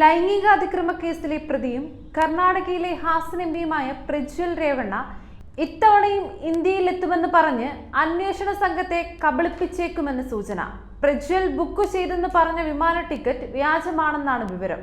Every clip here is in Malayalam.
ലൈംഗിക അതിക്രമ കേസിലെ പ്രതിയും കർണാടകയിലെ ഹാസൻ എം പിയുമായ പ്രജ്വൽ രേവണ്ണ ഇത്തവണയും ഇന്ത്യയിലെത്തുമെന്ന് പറഞ്ഞ് അന്വേഷണ സംഘത്തെ കബളിപ്പിച്ചേക്കുമെന്ന് സൂചന. പ്രജ്വൽ ബുക്ക് ചെയ്തെന്ന് പറഞ്ഞ വിമാന ടിക്കറ്റ് വ്യാജമാണെന്നാണ് വിവരം.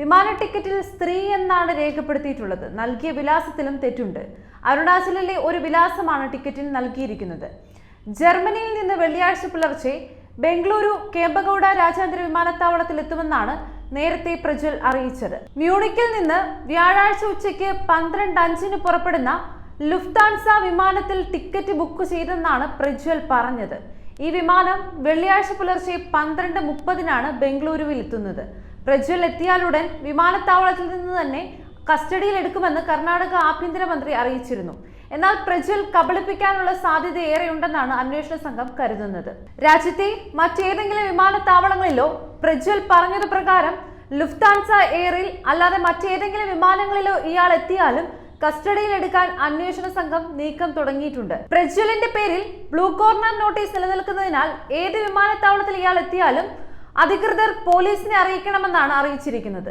വിമാന ടിക്കറ്റിൽ സ്ത്രീ എന്നാണ് രേഖപ്പെടുത്തിയിട്ടുള്ളത്. നൽകിയ വിലാസത്തിലും തെറ്റുണ്ട്. അരുണാചലിലെ ഒരു വിലാസമാണ് ടിക്കറ്റിൽ നൽകിയിരിക്കുന്നത്. ജർമ്മനിയിൽ നിന്ന് വെള്ളിയാഴ്ച പുലർച്ചെ ബംഗളൂരു കേമ്പഗൌഡ രാജ്യാന്തര വിമാനത്താവളത്തിൽ എത്തുമെന്നാണ് നേരത്തെ പ്രജ്വൽ അറിയിച്ചത്. മ്യൂണിക്കിൽ നിന്ന് വ്യാഴാഴ്ച ഉച്ചയ്ക്ക് പന്ത്രണ്ട് അഞ്ചിന് പുറപ്പെടുന്ന ലുഫ്താൻസ വിമാനത്തിൽ ടിക്കറ്റ് ബുക്ക് ചെയ്തെന്നാണ് പ്രജ്വൽ പറഞ്ഞത്. ഈ വിമാനം വെള്ളിയാഴ്ച പുലർച്ചെ പന്ത്രണ്ട് മുപ്പതിനാണ് ബംഗളൂരുവിൽ എത്തുന്നത് പ്രജ്വൽ എത്തിയാലുടൻ വിമാനത്താവളത്തിൽ നിന്ന് തന്നെ കസ്റ്റഡിയിൽ എടുക്കുമെന്ന് കർണാടക ആഭ്യന്തരമന്ത്രി അറിയിച്ചിരുന്നു. എന്നാൽ പ്രജ്വൽ കബളിപ്പിക്കാനുള്ള സാധ്യത ഏറെയുണ്ടെന്നാണ് അന്വേഷണ സംഘം കരുതുന്നത്. രാജ്യത്തെ മറ്റേതെങ്കിലും വിമാനത്താവളങ്ങളിലോ പ്രജ്വൽ പറഞ്ഞത് പ്രകാരം ലുഫ്താൻസ എയറിൽ അല്ലാതെ മറ്റേതെങ്കിലും വിമാനങ്ങളിലോ ഇയാൾ എത്തിയാലും കസ്റ്റഡിയിൽ എടുക്കാൻ അന്വേഷണ സംഘം നീക്കം തുടങ്ങിയിട്ടുണ്ട്. പ്രജ്വലിന്റെ പേരിൽ ബ്ലൂ കോർണർ നോട്ടീസ് നിലനിൽക്കുന്നതിനാൽ ഏത് വിമാനത്താവളത്തിൽ ഇയാൾ എത്തിയാലും അധികൃതർ പോലീസിനെ അറിയിക്കണമെന്നാണ് അറിയിച്ചിരിക്കുന്നത്.